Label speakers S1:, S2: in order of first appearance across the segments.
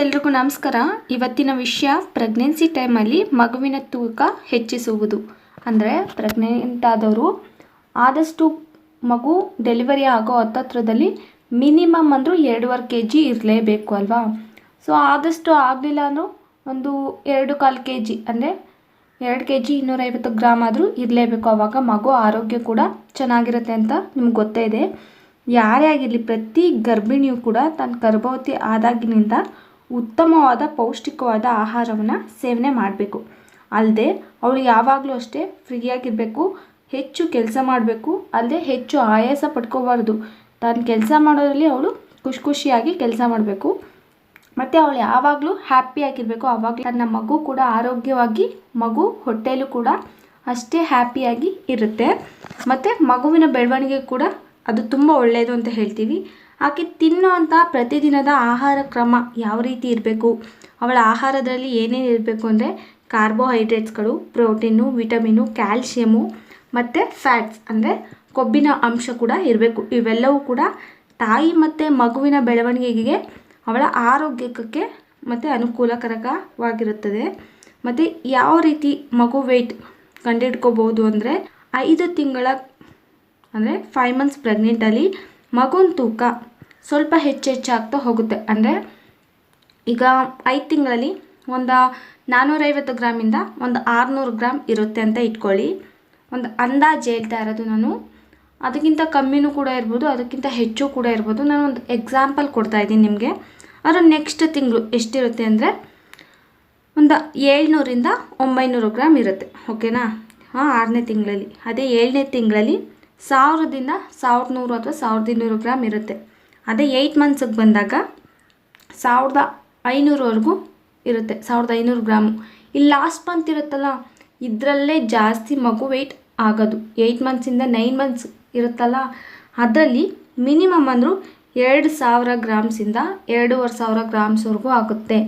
S1: ಎಲ್ರಿಗೂ ನಮಸ್ಕಾರ. ಇವತ್ತಿನ ವಿಷಯ ಪ್ರೆಗ್ನೆನ್ಸಿ ಟೈಮಲ್ಲಿ ಮಗುವಿನ ತೂಕ ಹೆಚ್ಚಿಸುವುದು. ಅಂದರೆ ಪ್ರೆಗ್ನೆಂಟ್ ಆದವರು ಆದಷ್ಟು ಮಗು ಡೆಲಿವರಿ ಆಗೋ ಹತ್ತತ್ರದಲ್ಲಿ ಮಿನಿಮಮ್ ಅಂದರೂ ಎರಡೂವರೆ ಕೆ ಜಿ ಇರಲೇಬೇಕು ಅಲ್ವಾ? ಸೊ ಆದಷ್ಟು ಆಗಲಿಲ್ಲ ಅಂದರೂ ಒಂದು ಎರಡು ಕಾಲು ಕೆ ಜಿ ಅಂದರೆ ಎರಡು ಕೆ ಜಿ ಇನ್ನೂರೈವತ್ತು ಗ್ರಾಮ್ ಆದರೂ ಇರಲೇಬೇಕು. ಆವಾಗ ಮಗು ಆರೋಗ್ಯ ಕೂಡ ಚೆನ್ನಾಗಿರುತ್ತೆ ಅಂತ ನಿಮ್ಗೆ ಗೊತ್ತೇ ಇದೆ. ಯಾರೇ ಆಗಿರಲಿ, ಪ್ರತಿ ಗರ್ಭಿಣಿಯು ಕೂಡ ತನ್ನ ಗರ್ಭವತಿ ಆದಾಗಿನಿಂದ ಉತ್ತಮವಾದ ಪೌಷ್ಟಿಕವಾದ ಆಹಾರವನ್ನು ಸೇವನೆ ಮಾಡಬೇಕು. ಅಲ್ಲದೆ ಅವಳು ಯಾವಾಗಲೂ ಅಷ್ಟೇ ಫ್ರೀಯಾಗಿರಬೇಕು, ಹೆಚ್ಚು ಕೆಲಸ ಮಾಡಬೇಕು ಅಲ್ಲದೆ ಹೆಚ್ಚು ಆಯಾಸ ಪಡ್ಕೋಬಾರ್ದು. ತಾನು ಕೆಲಸ ಮಾಡೋದ್ರಲ್ಲಿ ಅವಳು ಖುಷಿ ಖುಷಿಯಾಗಿ ಕೆಲಸ ಮಾಡಬೇಕು. ಮತ್ತು ಅವಳು ಯಾವಾಗಲೂ ಹ್ಯಾಪಿಯಾಗಿರಬೇಕು ಆವಾಗ ತನ್ನ ಮಗು ಕೂಡ ಆರೋಗ್ಯವಾಗಿ, ಮಗು ಹೊಟ್ಟೆಯಲ್ಲೂ ಕೂಡ ಅಷ್ಟೇ ಹ್ಯಾಪಿಯಾಗಿ ಇರುತ್ತೆ. ಮತ್ತು ಮಗುವಿನ ಬೆಳವಣಿಗೆ ಕೂಡ ಅದು ತುಂಬ ಒಳ್ಳೆಯದು ಅಂತ ಹೇಳ್ತೀವಿ. ಆಕೆ ತಿನ್ನುವಂಥ ಪ್ರತಿದಿನದ ಆಹಾರ ಕ್ರಮ ಯಾವ ರೀತಿ ಇರಬೇಕು? ಅವಳ ಆಹಾರದಲ್ಲಿ ಏನೇನು ಇರಬೇಕು ಅಂದರೆ ಕಾರ್ಬೋಹೈಡ್ರೇಟ್ಸ್ಗಳು, ಪ್ರೋಟೀನು, ವಿಟಮಿನು, ಕ್ಯಾಲ್ಶಿಯಮು ಮತ್ತು ಫ್ಯಾಟ್ಸ್ ಅಂದರೆ ಕೊಬ್ಬಿನ ಅಂಶ ಕೂಡ ಇರಬೇಕು. ಇವೆಲ್ಲವೂ ಕೂಡ ತಾಯಿ ಮತ್ತು ಮಗುವಿನ ಬೆಳವಣಿಗೆಗೆ ಅವಳ ಆರೋಗ್ಯಕ್ಕೆ ಮತ್ತು ಅನುಕೂಲಕರಕವಾಗಿರುತ್ತದೆ ಮತ್ತು ಯಾವ ರೀತಿ ಮಗು ವೆಯ್ಟ್ ಕಂಡುಹಿಡ್ಕೋಬೋದು ಅಂದರೆ ಐದು ತಿಂಗಳ ಅಂದರೆ ಫೈವ್ ಮಂತ್ಸ್ ಪ್ರೆಗ್ನೆಂಟಲ್ಲಿ ಮಗುನ ತೂಕ ಸ್ವಲ್ಪ ಹೆಚ್ಚೆಚ್ಚಾಗ್ತಾ ಹೋಗುತ್ತೆ. ಅಂದರೆ ಈಗ ಐದು ತಿಂಗಳಲ್ಲಿ ಒಂದು ನಾನ್ನೂರೈವತ್ತು ಗ್ರಾಮಿಂದ ಒಂದು ಆರುನೂರು ಗ್ರಾಮ್ ಇರುತ್ತೆ ಅಂತ ಇಟ್ಕೊಳ್ಳಿ. ಒಂದು ಅಂದಾಜು ಹೇಳ್ತಾ ಇರೋದು ನಾನು. ಅದಕ್ಕಿಂತ ಕಮ್ಮಿನೂ ಕೂಡ ಇರ್ಬೋದು, ಅದಕ್ಕಿಂತ ಹೆಚ್ಚು ಕೂಡ ಇರ್ಬೋದು. ನಾನು ಒಂದು ಎಕ್ಸಾಂಪಲ್ ಕೊಡ್ತಾ ಇದ್ದೀನಿ ನಿಮಗೆ. ಅದರ ನೆಕ್ಸ್ಟ್ ತಿಂಗಳು ಎಷ್ಟಿರುತ್ತೆ ಅಂದರೆ ಒಂದು ಏಳ್ನೂರಿಂದ ಒಂಬೈನೂರು ಗ್ರಾಮ್ ಇರುತ್ತೆ. ಓಕೆನಾ ಹಾಂ, ಆರನೇ ತಿಂಗಳಲ್ಲಿ. ಅದೇ ಏಳನೇ ತಿಂಗಳಲ್ಲಿ ಸಾವಿರದಿಂದ ಸಾವಿರದ ನೂರು ಅಥವಾ ಸಾವಿರದ ಇನ್ನೂರು ಗ್ರಾಮ್ ಇರುತ್ತೆ. ಅದೇ ಏಯ್ಟ್ ಮಂತ್ಸಿಗೆ ಬಂದಾಗ ಸಾವಿರದ ಐನೂರವರೆಗೂ ಇರುತ್ತೆ, ಸಾವಿರದ ಐನೂರು ಗ್ರಾಮು. ಇಲ್ಲಿ ಲಾಸ್ಟ್ ಮಂತ್ ಇರುತ್ತಲ್ಲ, ಇದರಲ್ಲೇ ಜಾಸ್ತಿ ಮಗು ವೆಯ್ಟ್ ಆಗೋದು. ಏಯ್ಟ್ ಮಂತ್ಸಿಂದ ನೈನ್ ಮಂತ್ಸ್ ಇರುತ್ತಲ್ಲ, ಅದರಲ್ಲಿ ಮಿನಿಮಮ್ ಅಂದರೂ ಎರಡು ಸಾವಿರ ಗ್ರಾಮ್ಸಿಂದ ಎರಡೂವರೆ ಸಾವಿರ ಗ್ರಾಮ್ಸ್ವರೆಗೂ ಆಗುತ್ತೆ.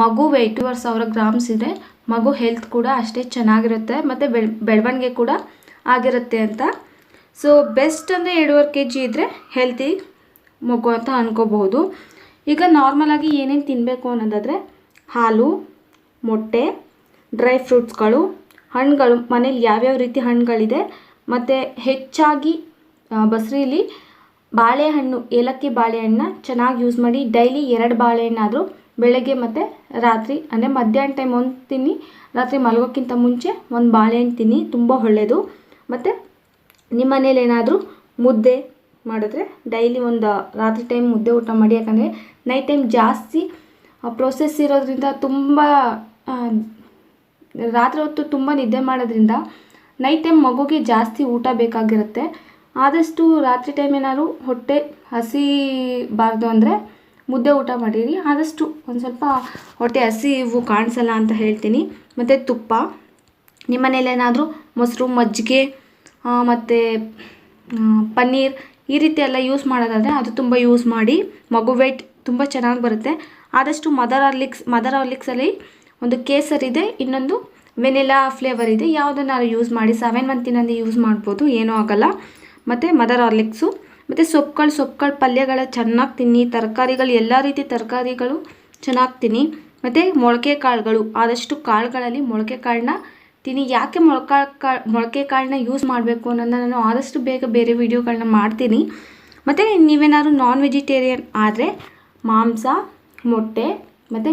S1: ಮಗು ವೆಯ್ಟೂವರೆ ಸಾವಿರ ಗ್ರಾಮ್ಸ್ ಇದ್ದರೆ ಮಗು ಹೆಲ್ತ್ ಕೂಡ ಅಷ್ಟೇ ಚೆನ್ನಾಗಿರುತ್ತೆ, ಮತ್ತು ಬೆಳ್, ಬೆಳವಣಿಗೆ ಕೂಡ ಆಗಿರುತ್ತೆ ಅಂತ ಸೊ ಬೆಸ್ಟ್ ಅಂದರೆ ಎರಡೂವರೆ ಕೆ ಜಿ ಇದ್ದರೆ ಹೆಲ್ತಿ ಮಗು ಅಂತ ಅನ್ಕೋಬಹುದು. ಈಗ ನಾರ್ಮಲಾಗಿ ಏನೇನು ತಿನ್ನಬೇಕು ಅನ್ನೋದಾದರೆ ಹಾಲು, ಮೊಟ್ಟೆ ಡ್ರೈ ಫ್ರೂಟ್ಸ್ಗಳು ಹಣ್ಣುಗಳು. ಮನೇಲಿ ಯಾವ್ಯಾವ ರೀತಿ ಹಣ್ಣುಗಳಿದೆ, ಮತ್ತು ಹೆಚ್ಚಾಗಿ ಬಸ್ರೀಲಿ ಬಾಳೆಹಣ್ಣು, ಏಲಕ್ಕಿ ಬಾಳೆಹಣ್ಣನ್ನ ಚೆನ್ನಾಗಿ ಯೂಸ್ ಮಾಡಿ ಡೈಲಿ ಎರಡು ಬಾಳೆಹಣ್ಣಾದರೂ ಬೆಳಗ್ಗೆ ಮತ್ತು ರಾತ್ರಿ, ಅಂದರೆ ಮಧ್ಯಾಹ್ನ ಟೈಮ್ ಒಂದು ತಿನ್ನಿ, ರಾತ್ರಿ ಮಲಗೋಕ್ಕಿಂತ ಮುಂಚೆ ಒಂದು ಬಾಳೆಹಣ್ಣು ತಿನ್ನಿ, ತುಂಬ ಒಳ್ಳೆಯದು ಮತ್ತು ನಿಮ್ಮ ಮನೇಲಿ ಏನಾದರೂ ಮುದ್ದೆ ಮಾಡಿದ್ರೆ ಡೈಲಿ ಒಂದು ರಾತ್ರಿ ಟೈಮ್ ಮುದ್ದೆ ಊಟ ಮಾಡಿ, ಯಾಕಂದರೆ ನೈಟ್ ಟೈಮ್ ಜಾಸ್ತಿ ಪ್ರೊಸೆಸ್ ಇರೋದ್ರಿಂದ ತುಂಬ ರಾತ್ರಿ ಹೊತ್ತು ತುಂಬ ನಿದ್ದೆ ಮಾಡೋದ್ರಿಂದ ನೈಟ್ ಟೈಮ್ ಮಗುಗೆ ಜಾಸ್ತಿ ಊಟ ಬೇಕಾಗಿರುತ್ತೆ. ಆದಷ್ಟು ರಾತ್ರಿ ಟೈಮ್ ಏನಾದ್ರು ಹೊಟ್ಟೆ ಹಸಿಬಾರ್ದು ಅಂದರೆ ಮುದ್ದೆ ಊಟ ಮಾಡಿರಿ. ಆದಷ್ಟು ಒಂದು ಸ್ವಲ್ಪ ಹೊಟ್ಟೆ ಹಸಿ ಇವು ಕಾಣಿಸಲ್ಲ ಅಂತ ಹೇಳ್ತೀನಿ. ಮತ್ತು ತುಪ್ಪ. ನಿಮ್ಮ ಮನೇಲಿ ಏನಾದರೂ ಮೊಸರು, ಮಜ್ಜಿಗೆ ಮತ್ತು ಪನ್ನೀರ್ ಈ ರೀತಿ ಎಲ್ಲ ಯೂಸ್ ಮಾಡೋದಾದರೆ ಅದು ತುಂಬ ಯೂಸ್ ಮಾಡಿ ಮಗು ವೆಯ್ಟ್ ತುಂಬ ಚೆನ್ನಾಗಿ ಬರುತ್ತೆ. ಆದಷ್ಟು ಮದರ್ ಆರ್ಲಿಕ್ಸ್ ಮದರ್ ಆರ್ಲಿಕ್ಸಲ್ಲಿ ಒಂದು ಕೇಸರ್ ಇದೆ, ಇನ್ನೊಂದು ವೆನಿಲಾ ಫ್ಲೇವರ್ ಇದೆ. ಯಾವುದನ್ನಾದ್ರು ಯೂಸ್ ಮಾಡಿ ಸೆವೆನ್ ಮಂತಿನಲ್ಲಿ ಯೂಸ್ ಮಾಡ್ಬೋದು, ಏನೂ ಆಗೋಲ್ಲ. ಮತ್ತು ಮದರ್ ಆರ್ಲಿಕ್ಸು ಮತ್ತು ಸೊಪ್ಪುಗಳು ಸೊಪ್ಪುಗಳು ಪಲ್ಯಗಳ ಚೆನ್ನಾಗಿ ತಿನ್ನಿ, ತರಕಾರಿಗಳು, ಎಲ್ಲ ರೀತಿ ತರಕಾರಿಗಳು ಚೆನ್ನಾಗಿ ತಿನ್ನಿ. ಮತ್ತು ಮೊಳಕೆ ಕಾಳುಗಳು ಆದಷ್ಟು ಕಾಳುಗಳಲ್ಲಿ ಮೊಳಕೆ ಕಾಳನ್ನ ತಿನ್ನಿ ಯಾಕೆ ಮೊಳಕಾಳು ಕಾ, ಮೊಳಕೆ ಕಾಳನ್ನ ಯೂಸ್ ಮಾಡಬೇಕು ಅನ್ನೋದನ್ನ ನಾನು ಆದಷ್ಟು ಬೇಗ ಬೇರೆ ವೀಡಿಯೋಗಳನ್ನ ಮಾಡ್ತೀನಿ. ಮತ್ತು ನೀವೇನಾದ್ರು ನಾನ್ ವೆಜಿಟೇರಿಯನ್ ಆದರೆ ಮಾಂಸ, ಮೊಟ್ಟೆ, ಮತ್ತು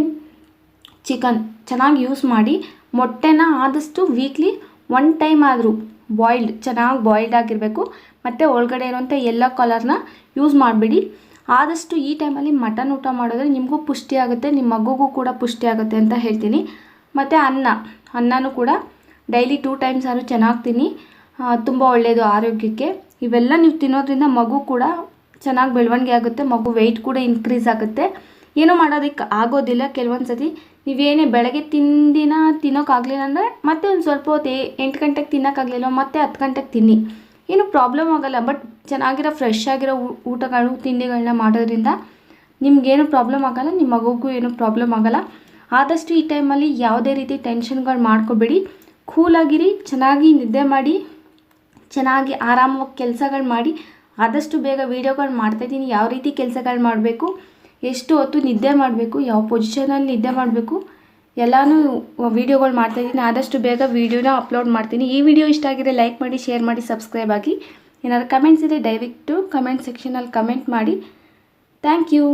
S1: ಚಿಕನ್ ಚೆನ್ನಾಗಿ ಯೂಸ್ ಮಾಡಿ ಮೊಟ್ಟೆನ ಆದಷ್ಟು ವೀಕ್ಲಿ ಒನ್ ಟೈಮ್ ಆದರೂ ಬಾಯ್ಲ್ಡ್ ಚೆನ್ನಾಗಿ ಬಾಯ್ಲ್ಡ್ ಆಗಿರಬೇಕು. ಮತ್ತು ಒಳಗಡೆ ಇರುವಂಥ ಎಲ್ಲ ಕಲರ್ನ ಯೂಸ್ ಮಾಡಿಬಿಡಿ. ಆದಷ್ಟು ಈ ಟೈಮಲ್ಲಿ ಮಟನ್ ಊಟ ಮಾಡಿದ್ರೆ ನಿಮಗೂ ಪುಷ್ಟಿ ಆಗುತ್ತೆ ನಿಮ್ಮ ಮಗುಗೂ ಕೂಡ ಪುಷ್ಟಿ ಆಗುತ್ತೆ ಅಂತ ಹೇಳ್ತೀನಿ. ಮತ್ತು ಅನ್ನ, ಅನ್ನನೂ ಕೂಡ ಡೈಲಿ ಟೂ ಟೈಮ್ಸ್ ಆದರೂ ಚೆನ್ನಾಗಿ ತಿನ್ನಿ ತುಂಬ ಒಳ್ಳೆಯದು ಆರೋಗ್ಯಕ್ಕೆ. ಇವೆಲ್ಲ ನೀವು ತಿನ್ನೋದ್ರಿಂದ ಮಗು ಕೂಡ ಚೆನ್ನಾಗಿ ಬೆಳವಣಿಗೆ ಆಗುತ್ತೆ, ಮಗು ವೆಯ್ಟ್ ಕೂಡ ಇನ್ಕ್ರೀಸ್ ಆಗುತ್ತೆ. ಏನೂ ಮಾಡೋದಕ್ಕೆ ಆಗೋದಿಲ್ಲ ಕೆಲವೊಂದು ಸತಿ ನೀವೇನೇ ಬೆಳಗ್ಗೆ ತಿಂದಿನ ತಿನ್ನೋಕ್ಕಾಗಲಿಲ್ಲ ಅಂದರೆ ಮತ್ತೆ ಒಂದು ಸ್ವಲ್ಪ ಹೊತ್ತು ಎಂಟು ಗಂಟೆಗೆ ತಿನ್ನೋಕ್ಕಾಗಲಿಲ್ಲ ಮತ್ತೆ ಹತ್ತು ಗಂಟೆಗೆ ತಿನ್ನಿ. ಏನು ಪ್ರಾಬ್ಲಮ್ ಆಗೋಲ್ಲ ಬಟ್ ಚೆನ್ನಾಗಿರೋ ಫ್ರೆಶ್ ಆಗಿರೋ ಊಟಗಳು ತಿಂಡಿಗಳನ್ನ ಮಾಡೋದ್ರಿಂದ ನಿಮಗೇನು ಪ್ರಾಬ್ಲಮ್ ಆಗೋಲ್ಲ ನಿಮ್ಮ ಮಗುಗೂ ಏನೂ ಪ್ರಾಬ್ಲಮ್ ಆಗೋಲ್ಲ. ಆದಷ್ಟು ಈ ಟೈಮಲ್ಲಿ ಯಾವುದೇ ರೀತಿ ಟೆನ್ಷನ್ಗಳು ಮಾಡ್ಕೋಬೇಡಿ. ಕೂಲಾಗಿರಿ, ಚೆನ್ನಾಗಿ ನಿದ್ದೆ ಮಾಡಿ, ಚೆನ್ನಾಗಿ ಆರಾಮವಾಗಿ ಕೆಲಸಗಳು ಮಾಡಿ, ಆದಷ್ಟು ಬೇಗ ವೀಡಿಯೋಗಳು ಮಾಡ್ತಾಯಿದ್ದೀನಿ ಯಾವ ರೀತಿ ಕೆಲಸಗಳು ಮಾಡಬೇಕು, ಎಷ್ಟು ಹೊತ್ತು ನಿದ್ದೆ ಮಾಡಬೇಕು, ಯಾವ ಪೊಸಿಷನಲ್ಲಿ ನಿದ್ದೆ ಮಾಡಬೇಕು, ಎಲ್ಲನೂ ವೀಡಿಯೋಗಳು ಮಾಡ್ತಾಯಿದ್ದೀನಿ ಆದಷ್ಟು ಬೇಗ ವೀಡಿಯೋನ ಅಪ್ಲೋಡ್ ಮಾಡ್ತೀನಿ. ಈ ವಿಡಿಯೋ ಇಷ್ಟ ಆಗಿದೆ ಲೈಕ್ ಮಾಡಿ, ಶೇರ್ ಮಾಡಿ, ಸಬ್ಸ್ಕ್ರೈಬ್ ಆಗಿ. ಏನಾದ್ರು ಕಮೆಂಟ್ಸ್ ಇದೆ ದಯವಿಟ್ಟು ಕಮೆಂಟ್ ಸೆಕ್ಷನಲ್ಲಿ ಕಮೆಂಟ್ ಮಾಡಿ. Thank you